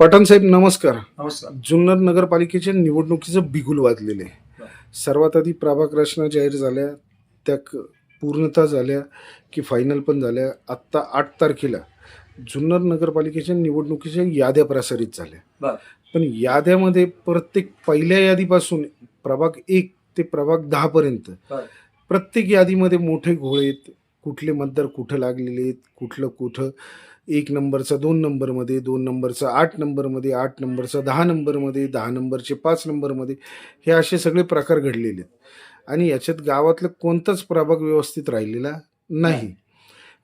पठाण साहेब नमस्कार. नमस्कार. जुन्नर नगरपालिकेच्या निवडणुकीचं बिगुल वाजलेलं आहे. सर्वात आधी प्रभाग रचना जाहीर झाल्या त्या पूर्णता झाल्या की फायनल पण झाल्या. आत्ता आठ तारखेला जुन्नर नगरपालिकेच्या निवडणुकीच्या याद्या प्रसारित झाल्या. पण याद्यामध्ये प्रत्येक पहिल्या यादीपासून प्रभाग एक ते प्रभाग दहापर्यंत प्रत्येक यादीमध्ये मोठे घोळे कुठले मतदार कुठं लागलेले आहेत कुठलं कुठं. एक नंबरचा दोन नंबरमध्ये दोन नंबरचा आठ नंबरमध्ये आठ नंबरचा दहा नंबरमध्ये दहा नंबरचे पाच नंबरमध्ये. हे असे सगळे प्रकार घडलेले आहेत. आणि याच्यात गावातलं कोणताच प्रभाग व्यवस्थित राहिलेला नाही.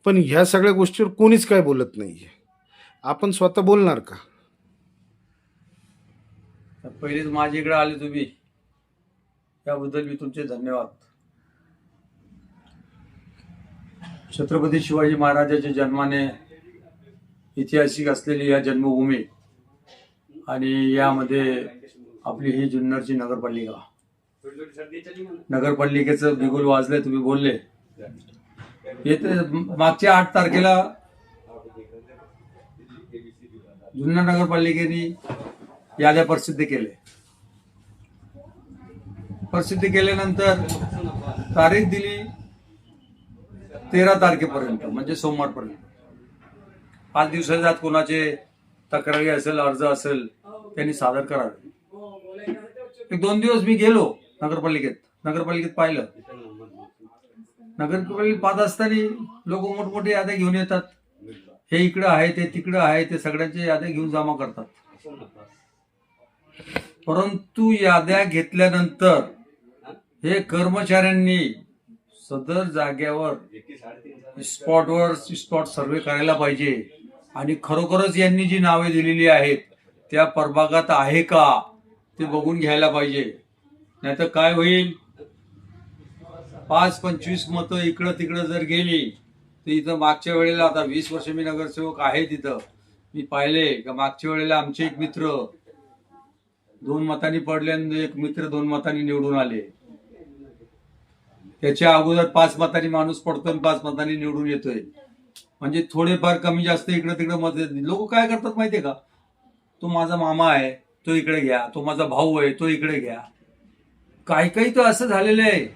पण ह्या सगळ्या गोष्टीवर कोणीच काय बोलत नाही आहे आपण स्वतः बोलणार का? पहिलेच माझ्याकडे आले तुम्ही. त्याबद्दल मी तुमचे धन्यवाद. छत्रपती शिवाजी महाराजाच्या जन्माने ऐतिहासिक असलेली या जन्मभूमी आणि यामध्ये आपली ही जुन्नरची नगरपालिका. नगरपालिकेचं बिगुल वाजले तुम्ही बोलले. येते मागच्या आठ तारखेला जुन्नर नगरपालिकेने याद्या प्रसिद्ध केले. प्रसिद्ध केल्यानंतर तारीख दिली. तेरा तारखेपर्यंत म्हणजे सोमवारपर्यंत. पाच दिवसाच्या आत कोणाचे तक्रारी असेल अर्ज असेल त्यांनी सादर करावे एक दोन दिवस मी गेलो नगरपालिकेत. नगरपालिकेत पाहिलं. नगरपालिकेत पाहत असताना लोक मोठमोठे याद्या घेऊन येतात. हे इकडं आहे ते तिकडं आहे ते सगळ्यांचे याद्या घेऊन जमा करतात. परंतु याद्या घेतल्यानंतर हे कर्मचाऱ्यांनी सदर जाग्यावर स्पॉटवर स्पॉट सर्वे करायला पाहिजे. आणि खरोखरच यांनी जी नावे दिलेली आहेत त्या प्रभागात आहे का ते बघून घ्यायला पाहिजे. नाहीतर काय होईल? पाच पंचवीस मतं इकडं तिकडं जर गेली तर इथं मागच्या वेळेला आता वीस वर्ष मी नगरसेवक आहे तिथं. मी पाहिले का मागच्या वेळेला आमचे एक मित्र दोन मतांनी पडले आणि एक मित्र दोन मतांनी निवडून आले. त्याच्या अगोदर पाच मतांनी माणूस पडतो आणि पाच मतांनी निवडून येतोय. म्हणजे थोडेफार कमी जास्त इकडं तिकडं मत लोक काय करतात माहितीये का? तो माझा मामा आहे तो इकडे घ्या. तो माझा भाऊ आहे तो इकडे घ्या. काही काही तर असं झालेलं आहे.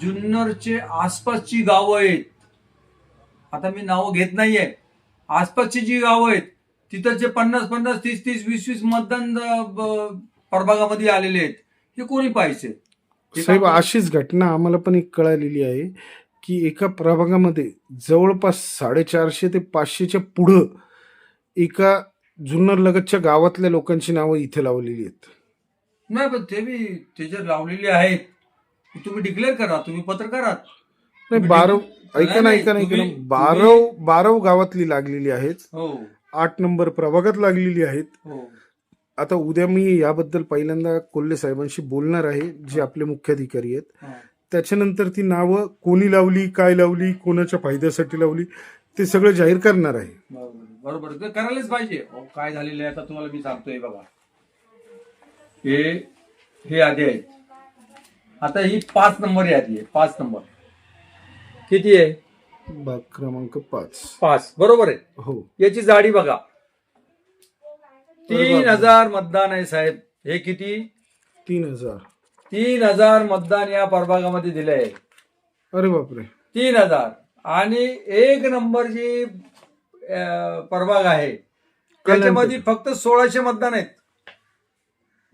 जुन्नरचे आसपासची गावं आहेत. आता मी नावं घेत नाहीये. आसपासची जी गावं आहेत तिथं जे पन्नास पन्नास तीस तीस वीस वीस मतदान प्रभागामध्ये आलेले आहेत हे कोणी पाहिजे साहेब अशीच घटना आम्हाला पण एक कळालेली आहे की एका प्रभागामध्ये जवळपास साडेचारशे ते पाचशेच्या पुढं एका जुन्नर लगतच्या गावातल्या लोकांची नावं इथे लावलेली आहेत. नाही पण ते बी ते जर लावलेले आहेत तुम्ही डिक्लेअर करा तुम्ही पत्रकार आहात. नाही बारव ऐका ना नाही, ऐका ना ऐका ना. तुम्ही- बारव बारव गावातली लागलेली आहेत. हो. आठ नंबर प्रभागात लागलेली आहेत. हो. आता उद्या मी याबद्दल पहिल्यांदा कोल्हे साहेबांशी बोलणार आहे जे आपले मुख्याधिकारी आहेत. त्याच्यानंतर ती नावं कोणी लावली काय लावली कोणाच्या फायद्यासाठी लावली ते सगळं जाहीर करणार आहे. बरोबर. ते करायलाच पाहिजे. अहो, काय झालेलं आहे आता तुम्हाला मी सांगतोय बघा. हे हे यादी आहेत. आता ही पाच नंबर यादी आहे पाच नंबर. किती आहे? भाग क्रमांक पाच. पाच. बरोबर आहे. हो. याची जाडी बघा. तीन. हजार मतदान आहे साहेब. हे किती? तीन हजार. तीन हजार मतदान या प्रभागामध्ये दिले आहे अरे बापरे. तीन हजार. आणि एक नंबर जी अं, प्रभाग आहे. त्याच्यामध्ये फक्त सोळाशे मतदान आहेत.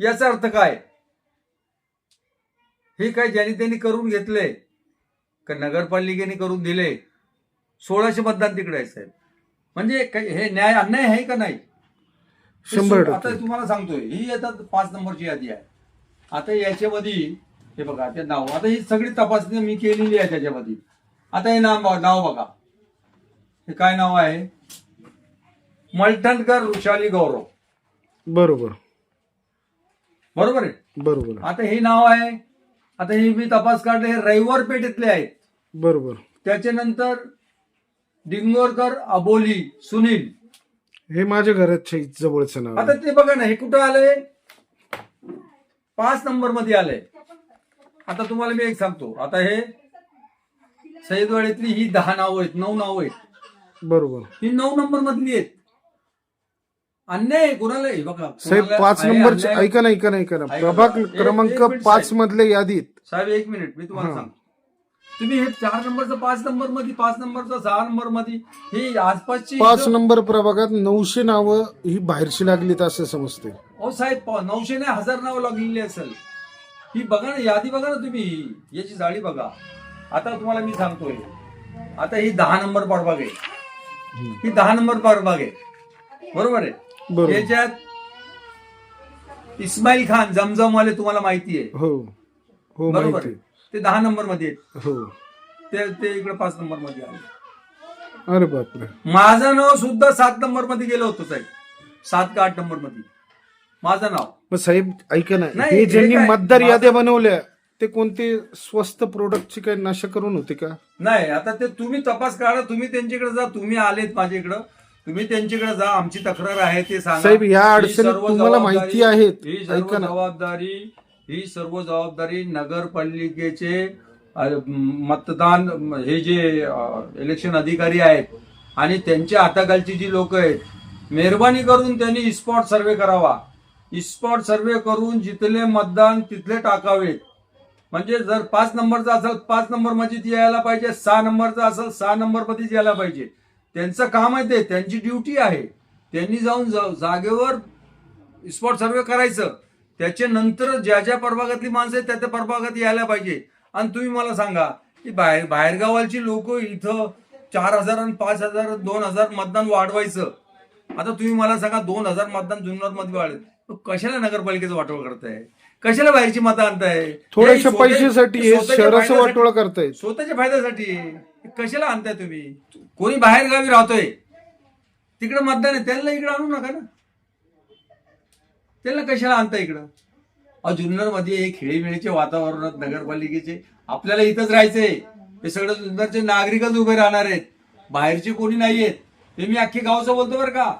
याचा अर्थ काय? हे काय ज्यांनी त्यांनी करून घेतले का नगरपालिकेने करून दिले सोळाशे मतदान तिकडे आहे साहेब. म्हणजे काय हे न्याय अन्याय आहे का नाही? शंभर आता टक्के. तुम्हाला सांगतोय ही येतात पाच नंबरची यादी आहे. आता याच्यामध्ये हे बघा ते नाव. आता ही सगळी तपासणी मी केलेली आहे त्याच्यामध्ये. आता हे नाव नाव बघा. हे काय नाव आहे? मलठणकर वृषाली गौरव. बरोबर. बरोबर आहे? बरोबर. आता हे नाव आहे आता हे मी तपास काढले हे रविवार पेठेतले आहेत. बरोबर. त्याच्यानंतर डिंगोरकर अबोली सुनील. हे माझ्या घराच्या जवळचं नाव आता आहे. ते बघा ना हे कुठं आलंय पाच नंबरमध्ये आलंय आता तुम्हाला मी एक सांगतो आता हे सईदवाडीतली ही दहा नावं आहेत नऊ नावं आहेत बरोबर ही नऊ नंबर मधली आहेत अन्याय आहे कोणाला आहे बघा साहेब कोणाला पाच आहे अन्याय? ऐका ना ऐका ना ऐका ना ऐका प्रभाग. एक- क्रमांक एक मिनिट पाच साहेब. मधल्या यादीत साहेब एक मिनिट मी तुम्हाला हा. सांगतो तुम्ही हे चार नंबरचं पाच नंबरमध्ये पाच नंबरचं सहा नंबरमध्ये ही आसपासची पाच नंबर प्रभागात नऊशे नावं ही बाहेरची लागलीत असं समजते अहो साहेब प- नऊशे नाही हजार नावं लागलेली असेल. ही बघा ना यादी बघा ना तुम्ही. याची जाळी बघा. आता तुम्हाला मी सांगतोय. आता ही दहा नंबर प्रभाग आहे. ही दहा नंबर प्रभाग आहे. बरोबर आहे? बरोबर. याच्यात इस्माईल खान जमजमवाले तुम्हाला माहिती आहे. हो. हो बरोबर माहिती आहे. ते दहा नंबरमध्ये आहेत. हो. ते ते इकडे पाच नंबरमध्ये आले. अरे बापरे. माझं नाव सुद्धा सात नंबरमध्ये गेलं होतं साहेब. सात का आठ नंबरमध्ये माझं नाव. मग साहेब ऐका ना नाही, हे हे ज्यांनी काय? मतदार माझं- याद्या बनवल्या ते कोणते स्वस्त प्रोडक्टची काही नशा करून होते का? नाही आता ते तुम्ही तपास काढा तुम्ही त्यांच्याकडे जा तुम्ही आलेत माझ्याकडं. तुम्ही त्यांच्याकडे जा आमची तक्रार आहे ते सांगा. साहेब, या ही अडचणी सर्व तुम्हाला जबाबदारी- माहिती. ही सर्व ऐका ना. जबाबदारी ही सर्व जबाबदारी नगरपालिकेचे मतदान हे जे इलेक्शन अधिकारी आहेत आणि त्यांच्या हाताखालची जी लोक आहेत मेहरबानी करून त्यांनी स्पॉट सर्वे करावा. स्पॉट सर्वे करून जिथले मतदान तिथले टाकावेत. म्हणजे जर पाच नंबरचा असेल पाच नंबर मध्येच यायला पाहिजे सहा नंबरचा असेल सहा नंबर मध्येच यायला पाहिजे. त्यांचं काम आहे ते त्यांची ड्युटी आहे. त्यांनी जाऊन जागेवर स्पॉट सर्वे करायचं. त्याच्या नंतर ज्या ज्या प्रभागातली माणसं आहेत त्या त्या प्रभागात यायला पाहिजे. आणि तुम्ही मला सांगा की बाहेर बाहेरगावालची लोक इथं चार हजार आणि पाच हजार दोन हजार मतदान वाढवायचं. आता तुम्ही मला सांगा दोन हजार मतदान जुन्नरमध्ये वाढेल कशाला नगरपालिकेचं वाटोळ करताय? कशाला बाहेरची मतं आणताय? थोड्याशा पैशासाठी स्वतःच्या शहराचं फायद्यासाठी- वाटोळा करतायत. स्वतःच्या फायद्यासाठी. कशाला आणताय तुम्ही? कोणी बाहेर गावी राहतोय? तिकडे मतदान आहे त्यांना इकडे आणू नका ना. त्यांना कशाला आणता इकडं? अहो जुन्नरमध्ये हे खेळीमेळीचे वातावरणात नगरपालिकेचे. आपल्याला इथंच राहायचंय. हे सगळं जुन्नरचे नागरिकच उभे राहणार आहेत. बाहेरचे कोणी नाहीयेत. हे मी अख्खे गावचं बोलतो बरं का.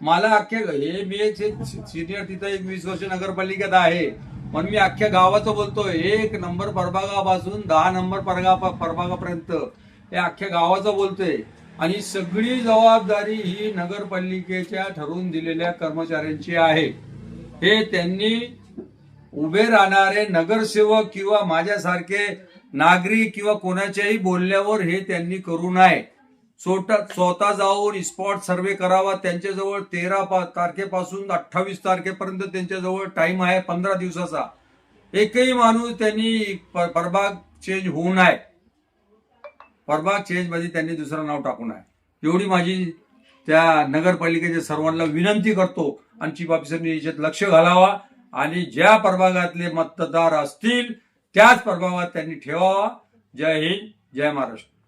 मला अख्ख्या हे मी एक सिनियर तिथं एक वीस वर्ष नगरपालिकेत आहे. पण मी अख्ख्या गावाचं बोलतोय एक नंबर प्रभागापासून दहा नंबर परगा प्रभागापर्यंत हे अख्ख्या गावाचं बोलतोय. आणि सगळी जबाबदारी ही नगरपालिकेच्या ठरवून दिलेल्या कर्मचाऱ्यांची आहे. हे त्यांनी उभे राहणारे नगरसेवक किंवा माझ्यासारखे नागरिक किंवा कोणाच्याही बोलण्यावर हे त्यांनी करू नये. स्वतः स्वतः जाऊन स्पॉट सर्वे करावा. त्यांच्याजवळ तेरा पा तारखेपासून अठ्ठावीस तारखेपर्यंत त्यांच्याजवळ टाइम आहे पंधरा दिवसाचा. एकही माणूस त्यांनी प्रभाग चेंज होऊ नये. प्रभाग चेंजमध्ये म्हणजे त्यांनी दुसरं नाव टाकू नये. एवढी माझी त्या नगरपालिकेच्या सर्वांना विनंती करतो आणि चीफ ऑफिसरनी याच्यात लक्ष घालावा आणि ज्या प्रभागातले मतदार असतील त्याच प्रभागात त्यांनी ठेवावा. जय हिंद जय महाराष्ट्र.